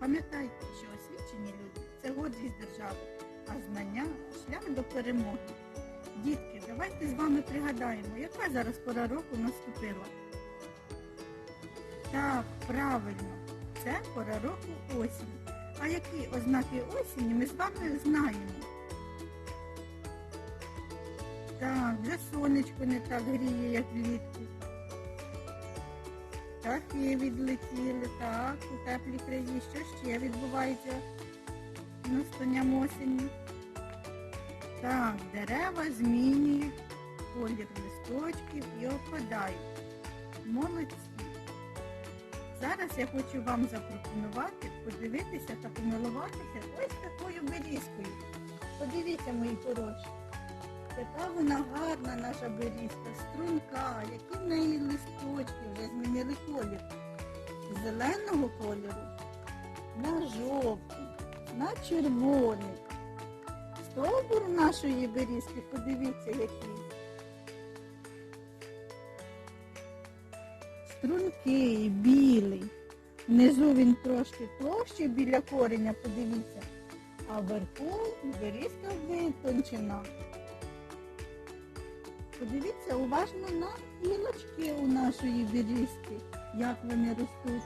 Пам'ятайте, що освічені люди це гордість держави, а знання шлях до перемоги. Дітки, давайте з вами пригадаємо, яка зараз пора року наступила. Так, правильно, це пора року осінь. А які ознаки осені ми з вами знаємо? Так, вже сонечко не так гріє, як влітку. Птахи відлетіли, у теплі краї. Що ще відбувається настанням осені? Так, дерева змінюють колір листочків і опадають. Молодці. Зараз я хочу вам запропонувати подивитися та помилуватися ось такою берізкою. Подивіться, мої хороші. Яка вона гарна наша берізка, струнка, які в неї листочки вже змінили колір. Зеленого кольору на жовтий, на червоний. Стовбур нашої берізки, подивіться який. Стрункий, білий. Внизу він трошки товщий біля кореня, подивіться. А вверху берізка витончена. Подивіться уважно на гілочки у нашої берізки, як вони ростуть.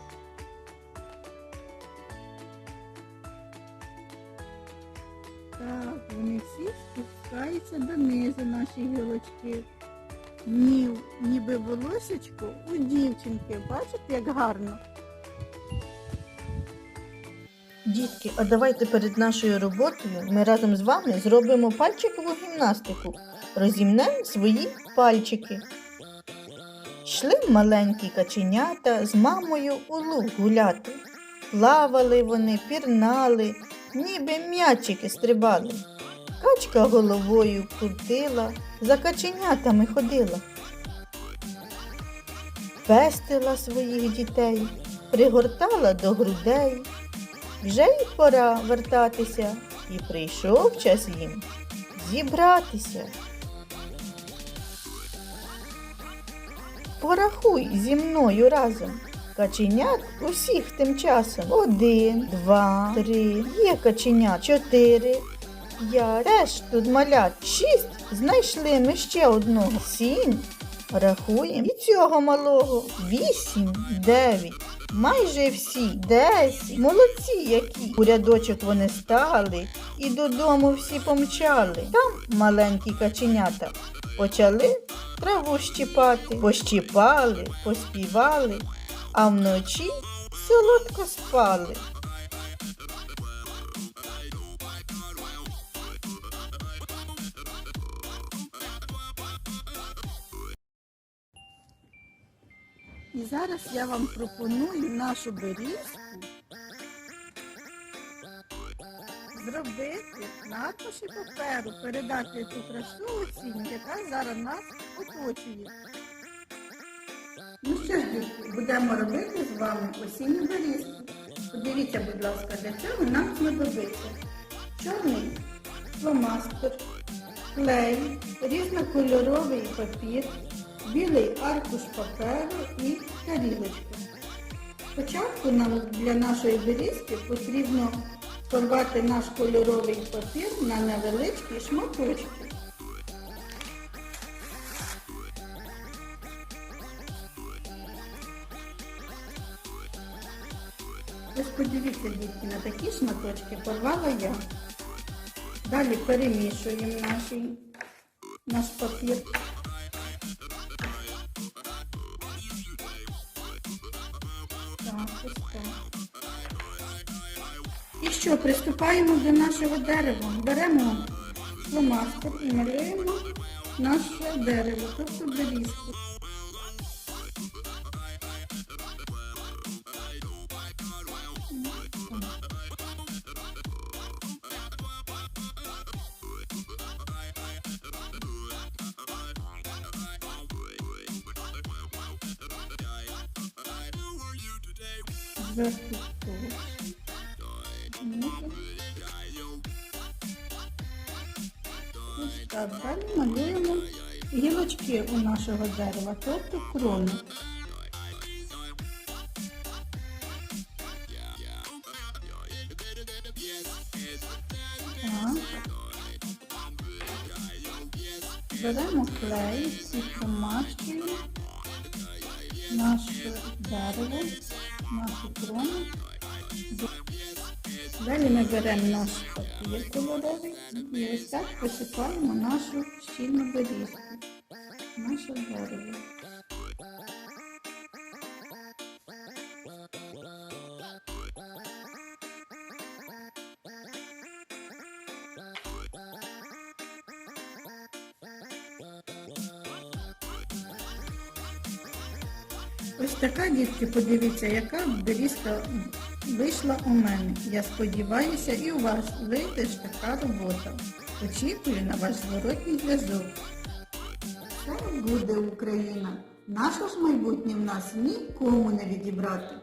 Так, вони всі спускаються донизу, наші гілочки. Ні, ніби волосечко у дівчинки. Бачите, як гарно? Дітки, а давайте перед нашою роботою ми разом з вами зробимо пальчикову гімнастику. Розімнемо свої пальчики. Йшли маленькі каченята з мамою у луг гуляти. Плавали вони, пірнали, ніби м'ячики стрибали. Качка головою крутила, за каченятами ходила. Пестила своїх дітей, пригортала до грудей. Вже й пора вертатися, і прийшов час їм зібратися. Порахуй зі мною разом. Каченят усіх тим часом. Один, два, три. Є каченят. Чотири. П'ять. Теж тут малят. Шість. Знайшли ми ще одного. Сім. Рахуємо. І цього малого. Вісім, дев'ять. Майже всі. Десять. Молодці які. У рядочок вони стали і додому всі помчали. Там маленькі каченята почали траву щіпати, пощіпали, поспівали, а вночі солодко спали. І зараз я вам пропоную нашу берізку зробити аркуші паперу, передати ту красу осінню, яка зараз нас оточує. Ну що ж, будемо робити з вами осінню берізку. Подивіться, будь ласка, для цього нам знадобиться чорний фломастер, клей, різнокольоровий папір, білий аркуш паперу і тарілочка. Спочатку нам для нашої берізки потрібно порвати наш кольоровий папір на невеличкі шматочки. Ось подивіться, дітки, на такі шматочки порвала я. Далі перемішуємо наш, наш папір. Що, приступаємо до нашого дерева. Беремо фломастер і малюємо наше дерево, тобто берізку. Зверху Так, далі малюємо гілочки у нашого дерева, тобто крону. Беремо клей, і промашкою наше дерево, нашу крону. Далі ми беремо наш папір кольоровий і ось так посипаємо нашу щільну берізку, наше дерево. Ось така, дітки, подивіться, яка берізка вийшла у мене. Я сподіваюся, і у вас вийде ж така робота. Очікую на ваш зворотній зв'язок. Так буде Україна. Наше ж майбутнє в нас нікому не відібрати.